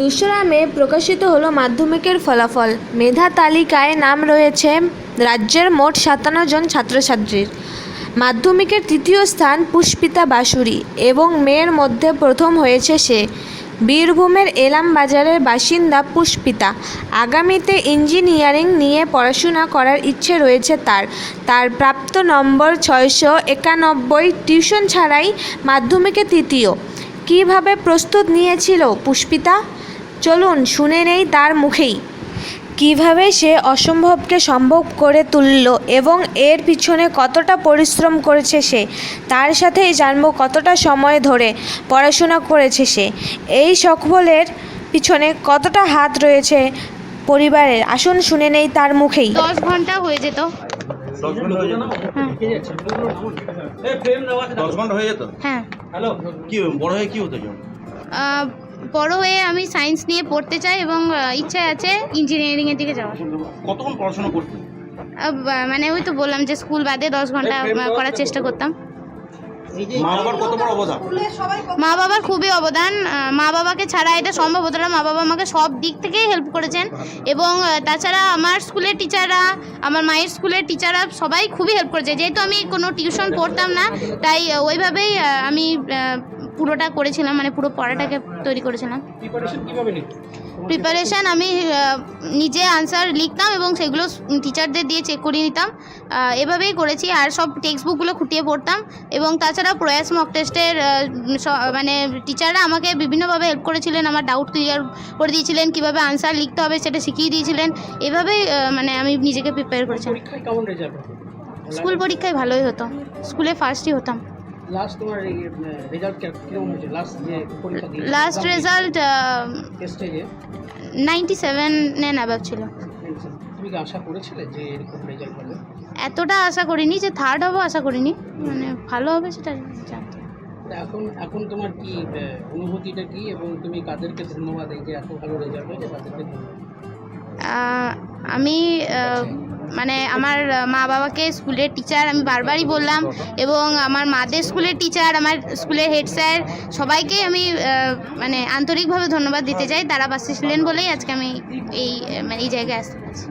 দোসরা মে প্রকাশিত হলো মাধ্যমিকের ফলাফল। মেধা তালিকায় নাম রয়েছে রাজ্যের মোট সাতান্ন জন ছাত্রছাত্রীর। মাধ্যমিকের তৃতীয় স্থান পুষ্পিতা বাসুরি এবং মেয়ের মধ্যে প্রথম হয়েছে সে। বীরভূমের এলাম বাজারের বাসিন্দা পুষ্পিতা। আগামীতে ইঞ্জিনিয়ারিং নিয়ে পড়াশোনা করার ইচ্ছে রয়েছে তার। তার প্রাপ্ত নম্বর ছয়শো একানব্বই, টিউশন ছাড়াই মাধ্যমিকে তৃতীয়। কীভাবে প্রস্তুত নিয়েছিল পুষ্পিতা? চলুন শুনে নেই তার মুখেই। কীভাবে সে অসম্ভবকে সম্ভব করে তুলল এবং এর পিছনে কতটা পরিশ্রম করেছে সে তার সাথেই জানব কতটা সময় ধরে পড়াশোনা করেছে সে। এই সকলের পিছনে কতটা হাত রয়েছে পরিবারের? আসুন শুনে নেই তার মুখেই। দশ ঘণ্টা হয়ে যেত। দশ ঘণ্টা হয়ে যেত? হ্যাঁ। কি বড় হয়ে কি হতে বড় হয়ে আমি সায়েন্স নিয়ে পড়তে চাই এবং ইচ্ছা আছে ইঞ্জিনিয়ারিংয়ের দিকে যাওয়ার। কতক্ষণ পড়াশোনা করতে? মানে ওই তো বললাম যে স্কুল বাদে দশ ঘণ্টা করার চেষ্টা করতাম। মা বাবার খুবই অবদান। মা বাবাকে ছাড়া এটা সম্ভব হতো না। মা বাবা আমাকে সব দিক থেকেই হেল্প করেছেন। এবং তাছাড়া আমার স্কুলের টিচাররা আমার মায়ের স্কুলের টিচাররা সবাই খুবই হেল্প করেছে। যেহেতু আমি কোনো টিউশন পড়তাম না তাই ওইভাবেই আমি পুরোটা করেছিলাম মানে পুরো পড়াটাকে তৈরি করেছিলাম। প্রিপারেশান আমি নিজে আনসার লিখতাম এবং সেগুলো টিচারদের দিয়ে চেক করিয়ে নিতাম। এভাবেই করেছি আর সব টেক্সট বুকগুলো খুঁটিয়ে পড়তাম এবং তাছাড়া প্রয়াস মক টেস্টের মানে টিচাররা আমাকে বিভিন্নভাবে হেল্প করেছিলেন আমার ডাউট ক্লিয়ার করে দিয়েছিলেন কীভাবে আনসার লিখতে হবে সেটা শিখিয়ে দিয়েছিলেন। এভাবেই মানে আমি নিজেকে প্রিপেয়ার করেছিলাম স্কুল পরীক্ষায় ভালোই হতো। স্কুলে ফার্স্টই হতাম। লাস্ট তোমার রেজাল্ট কীরকম হয়েছে লাস্ট যে পরীক্ষা দিয়ে লাস্ট রেজাল্ট টেস্টে যে নাইনটি সেভেনে নাবাব ছিল। তুমি কি আশা করেছিলে যে এরকম রেজাল্ট হবে? এতটা আশা করিনি যে থার্ড হব আশা করিনি। মানে ভালো হবে সেটা জানতাম এখন এখন তোমার কি অনুভূতিটা কি এবং তুমি কাদেরকে ধন্যবাদ এই যে এত ভালো রেজাল্ট হয়েছে তাদেরকে আমি আহ, মানে আমার মা বাবাকে স্কুলের টিচার আমি বারবারই বললাম এবং আমার মাদের স্কুলের টিচার আমার স্কুলের হেড স্যার সবাইকে আমি মানে আন্তরিকভাবে ধন্যবাদ দিতে চাই। তারা পাশে ছিলেন বলেই আজকে আমি এই মানে এই জায়গায় আসতে পারছি।